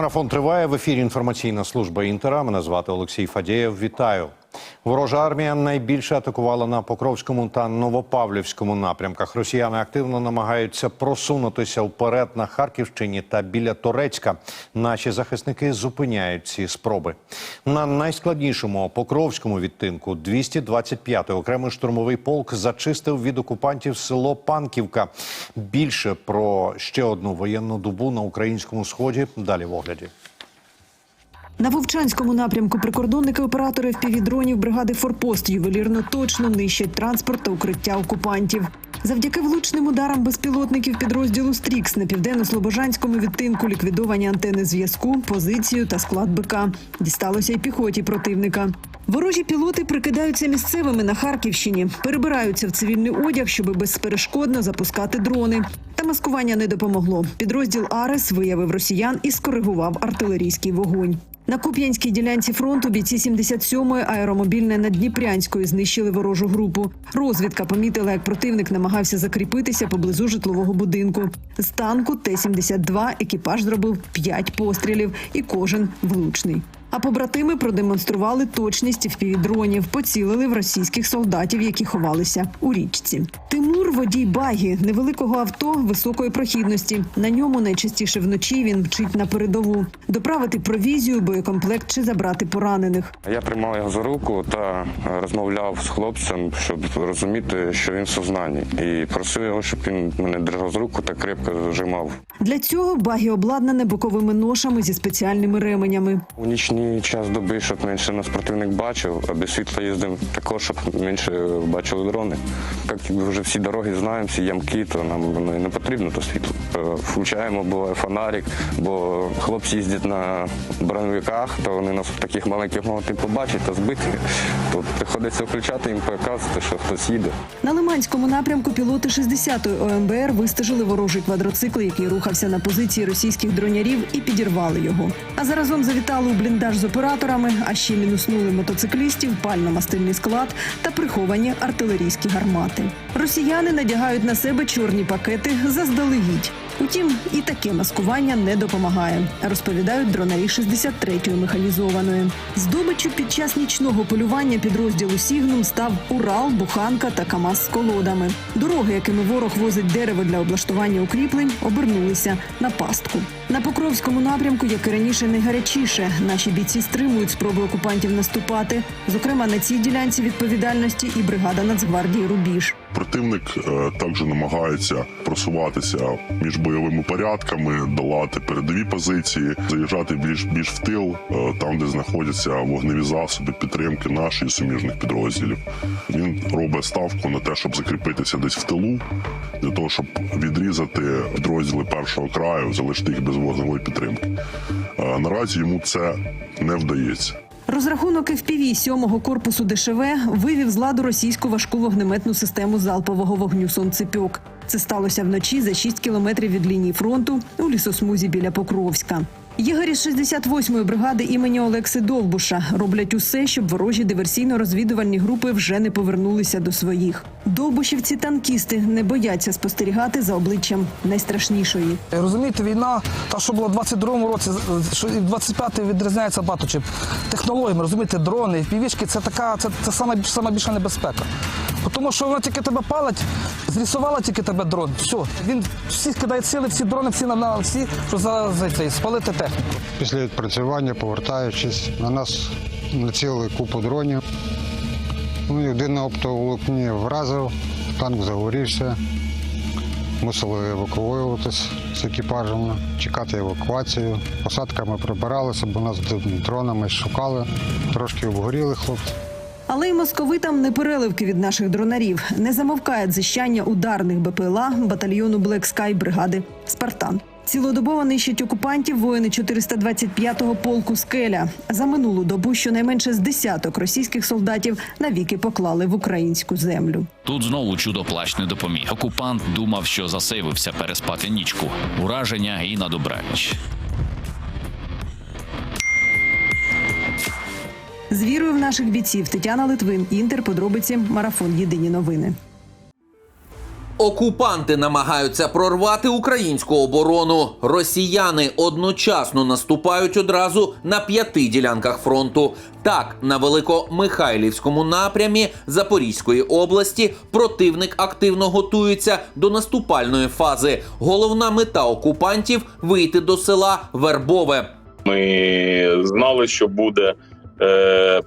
Марафон триває в ефірі. Інформаційна служба інтера. Мене звати Олексій Фадєєв. Вітаю. Ворожа армія найбільше атакувала на Покровському та Новопавлівському напрямках. Росіяни активно намагаються просунутися вперед на Харківщині та біля Торецька. Наші захисники зупиняють ці спроби. На найскладнішому Покровському відтинку 225-й окремий штурмовий полк зачистив від окупантів село Панківка. Більше про ще одну воєнну добу на українському сході. Далі в огляді. На Вовчанському напрямку прикордонники оператори впівдронів бригади Форпост ювелірно точно нищать транспорт та укриття окупантів. Завдяки влучним ударам безпілотників підрозділу Стрікс на південно-слобожанському відтинку ліквідовані антени зв'язку, позицію та склад БК. Дісталося й піхоті противника. Ворожі пілоти прикидаються місцевими на Харківщині, перебираються в цивільний одяг, щоб безперешкодно запускати дрони. Та маскування не допомогло. Підрозділ Арес виявив росіян і скоригував артилерійський вогонь. На Куп'янській ділянці фронту бійці 77-ї аеромобільне Наддніпрянської знищили ворожу групу. Розвідка помітила, як противник намагався закріпитися поблизу житлового будинку. З танку Т-72 екіпаж зробив 5 пострілів, і кожен влучний. А побратими продемонстрували точність впівдронів, поцілили в російських солдатів, які ховалися у річці. Тимур водій багі невеликого авто високої прохідності. На ньому найчастіше вночі він мчить на передову доправити провізію, боєкомплект чи забрати поранених. Я тримав його за руку та е, розмовляв з хлопцем, щоб розуміти, що він в сознанні, і просив його, щоб він мене держав за руку та крепко зажимав. Для цього багі обладнане боковими ношами зі спеціальними ременями. У нічний час доби, щоб менше нас противник бачив, а без світла їздимо також, щоб менше бачили дрони. Як вже всі дороги знаємо, всі ямки, то нам воно і не потрібно то світло. Е, Включаємо, буває фонарик, бо хлопці їздять на броневиках, то вони нас в таких маленьких можуть і побачити та збити. Тут приходиться включати їм показувати, що хтось їде. На Лиманському напрямку пілоти 60-ї ОМБР вистежили ворожий квадроцикл, який рухався на позиції російських дронярів, і підірвали його. А заразом завітали у бліндаж з операторами, а ще мінуснули мотоциклістів, пально-мастильний склад та приховані артилерійські гармати. Росіяни надягають на себе чорні пакети заздалегідь. Утім, і таке маскування не допомагає, розповідають дронарі 63-ї механізованої. Здобиччю під час нічного полювання підрозділу Сігнум став Урал, Буханка та Камаз з колодами. Дороги, якими ворог возить дерево для облаштування укріплень, обернулися на пастку. На Покровському напрямку, як і раніше, найгарячіше. Наші бійці стримують спроби окупантів наступати. Зокрема, на цій ділянці відповідальності і бригада Нацгвардії Рубіж. Противник е, також намагається просуватися між бойовими порядками, долати передові позиції, заїжджати більш більш в тил, е, там де знаходяться вогневі засоби підтримки наших і суміжних підрозділів. Він робить ставку на те, щоб закріпитися десь в тилу, для того, щоб відрізати підрозділи першого краю, залишити їх без вогневої підтримки. Е, Наразі йому це не вдається. Розрахунок FPV 7-го корпусу ДШВ вивів з ладу російську важку вогнеметну систему залпового вогню «Сонцепьок». Це сталося вночі за 6 кілометрів від лінії фронту у лісосмузі біля Покровська. Єгері з 68-ї бригади імені Олекси Довбуша роблять усе, щоб ворожі диверсійно-розвідувальні групи вже не повернулися до своїх. Довбушівці танкісти не бояться спостерігати за обличчям найстрашнішої. Розумієте, війна, та що була в 22-му році, що і в 25-й відрізняється багато чим. Технологіями, розумієте, дрони, півішки це така, це, це сама більша небезпека. Тому що вона тільки тебе палить, зрисувала тільки тебе дрон. Все. Він всі кидає сили, всі дрони, всі на, всі, що за, спалити техніку. Після відпрацювання, повертаючись, на нас націлили купу дронів. Ну, один на оптоволокні вразив, танк загорівся. Мусили евакуюватись з екіпажами, чекати евакуацію. Посадками прибиралися, бо нас дронами шукали. Трошки обгоріли хлопці. Але й московитам не переливки від наших дронарів. Не замовкає дзищання ударних БПЛА батальйону Black Sky бригади Спартан. Цілодобово нищать окупантів воїни 425-го полку Скеля. За минулу добу щонайменше з десяток російських солдатів навіки поклали в українську землю. Тут знову чудо плащ не допоміг. Окупант думав, що засейвився переспати нічку. Ураження і на добраніч. З вірою в наших бійців Тетяна Литвин, Інтер, подробиці, марафон. Єдині новини. Окупанти намагаються прорвати українську оборону. Росіяни одночасно наступають одразу на п'яти ділянках фронту. Так, на великомихайлівському напрямі Запорізької області противник активно готується до наступальної фази. Головна мета окупантів вийти до села Вербове. Ми знали, що буде е,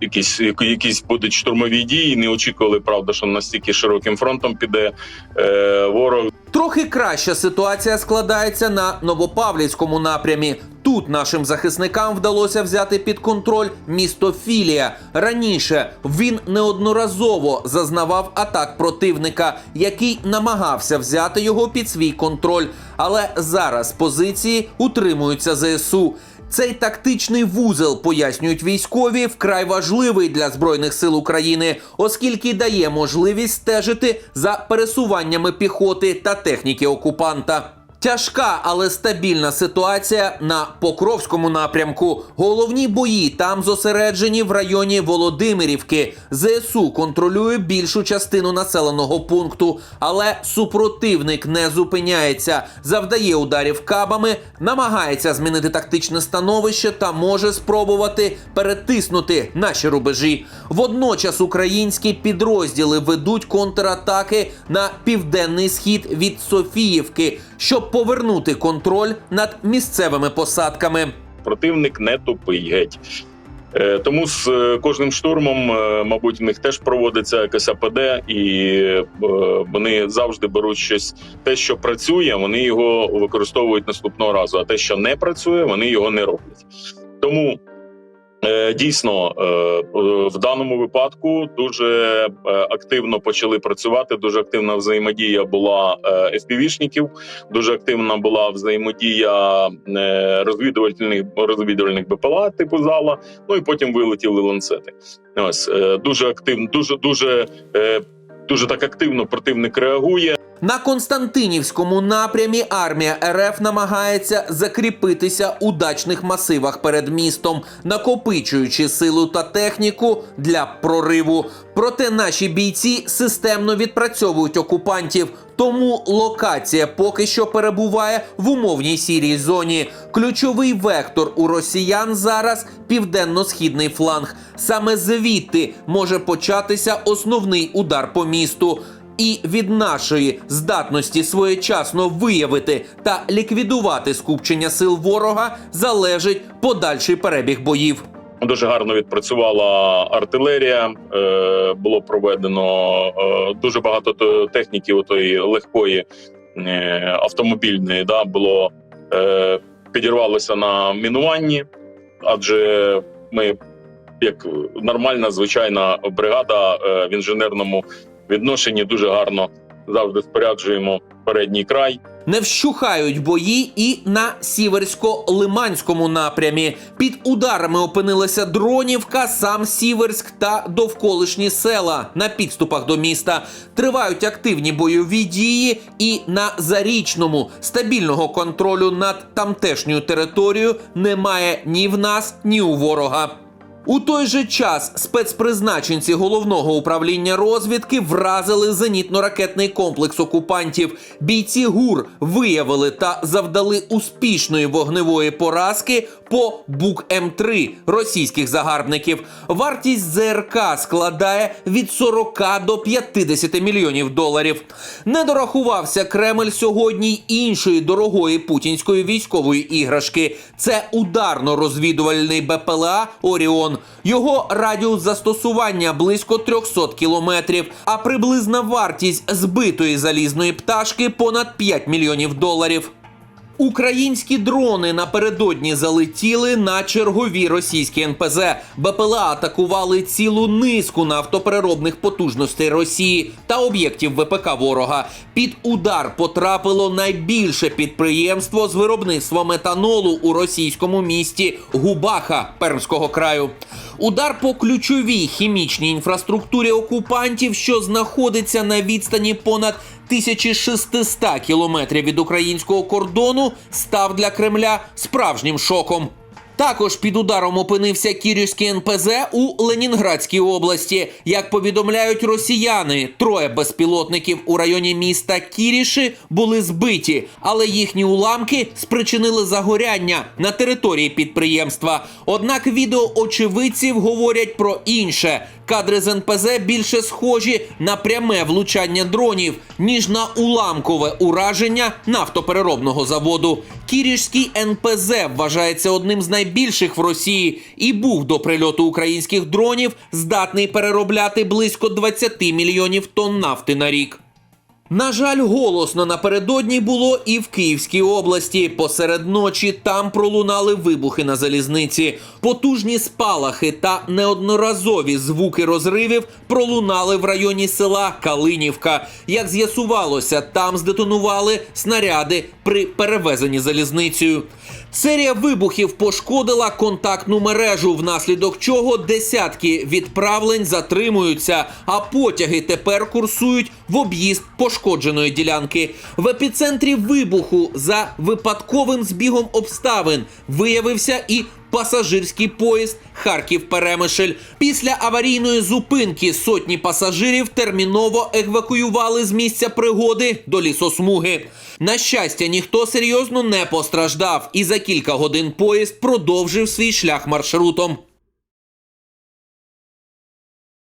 якісь, якісь будуть штурмові дії. Не очікували, правда, що настільки широким фронтом піде е, ворог. Трохи краща ситуація складається на Новопавлівському напрямі. Тут нашим захисникам вдалося взяти під контроль місто Філія. Раніше він неодноразово зазнавав атак противника, який намагався взяти його під свій контроль. Але зараз позиції утримуються ЗСУ. Цей тактичний вузел, пояснюють військові, вкрай важливий для збройних сил України, оскільки дає можливість стежити за пересуваннями піхоти та техніки окупанта. Тяжка, але стабільна ситуація на Покровському напрямку. Головні бої там зосереджені в районі Володимирівки. ЗСУ контролює більшу частину населеного пункту, але супротивник не зупиняється, завдає ударів кабами, намагається змінити тактичне становище та може спробувати перетиснути наші рубежі. Водночас українські підрозділи ведуть контратаки на південний схід від Софіївки, щоб повернути контроль над місцевими посадками. Противник не тупий геть. Е, Тому з е, кожним штурмом, е, мабуть, в них теж проводиться якась АПД, і вони завжди беруть щось. Те, що працює, вони його використовують наступного разу. А те, що не працює, вони його не роблять. Тому дійсно е, е, в даному випадку дуже е, активно почали працювати. Дуже активна взаємодія була е, FPV-шників, дуже активна була взаємодія е, розвідувальних розвідувальних БПЛА типу зала. Ну і потім вилетіли ланцети. Ось е, дуже активно, дуже дуже. е, Дуже так активно противник реагує. На Константинівському напрямі армія РФ намагається закріпитися у дачних масивах перед містом, накопичуючи силу та техніку для прориву. Проте наші бійці системно відпрацьовують окупантів. Тому локація поки що перебуває в умовній сірій зоні. Ключовий вектор у росіян зараз південно-східний фланг. Саме звідти може початися основний удар по місту. І від нашої здатності своєчасно виявити та ліквідувати скупчення сил ворога залежить подальший перебіг боїв. Дуже гарно відпрацювала артилерія. Е, було проведено е, дуже багато то- техніки, отої легкої е, автомобільної. Да, було підірвалося на мінуванні, адже ми, як нормальна звичайна бригада в інженерному відношенні, дуже гарно завжди споряджуємо передній край. Не вщухають бої і на Сіверсько-Лиманському напрямі. Під ударами опинилася Дронівка, сам Сіверськ та довколишні села на підступах до міста. Тривають активні бойові дії, і на зарічному стабільного контролю над тамтешньою територією немає ні в нас, ні у ворога. У той же час спецпризначенці головного управління розвідки вразили зенітно-ракетний комплекс окупантів. Бійці ГУР виявили та завдали успішної вогневої поразки по Бук М3 російських загарбників. Вартість ЗРК складає від 40 до 50 мільйонів доларів. Не дорахувався Кремль сьогодні іншої дорогої путінської військової іграшки. Це ударно-розвідувальний БПЛА Оріон. Його радіус застосування близько 300 кілометрів, а приблизна вартість збитої залізної пташки понад 5 мільйонів доларів. Українські дрони напередодні залетіли на чергові російські НПЗ. БПЛА атакували цілу низку нафтопереробних потужностей Росії та об'єктів ВПК ворога. Під удар потрапило найбільше підприємство з виробництва метанолу у російському місті Губаха Пермського краю. Удар по ключовій хімічній інфраструктурі окупантів, що знаходиться на відстані понад 1600 кілометрів від українського кордону, став для Кремля справжнім шоком. Також під ударом опинився Кірівський НПЗ у Ленінградській області. Як повідомляють росіяни, троє безпілотників у районі міста Кіріші були збиті, але їхні уламки спричинили загоряння на території підприємства. Однак відео очевидців говорять про інше. Кадри з НПЗ більше схожі на пряме влучання дронів, ніж на уламкове ураження нафтопереробного заводу. Кірішський НПЗ вважається одним з найбільших в Росії і був до прильоту українських дронів здатний переробляти близько 20 мільйонів тонн нафти на рік. На жаль, голосно напередодні було і в Київській області. Посеред ночі там пролунали вибухи на залізниці. Потужні спалахи та неодноразові звуки розривів пролунали в районі села Калинівка. Як з'ясувалося, там здетонували снаряди при перевезенні залізницею. Серія вибухів пошкодила контактну мережу, внаслідок чого десятки відправлень затримуються, а потяги тепер курсують в об'їзд пошкодженої ділянки. В епіцентрі вибуху за випадковим збігом обставин виявився і пасажирський поїзд Харків Перемишль. Після аварійної зупинки сотні пасажирів терміново евакуювали з місця пригоди до лісосмуги. На щастя, ніхто серйозно не постраждав, і за кілька годин поїзд продовжив свій шлях маршрутом.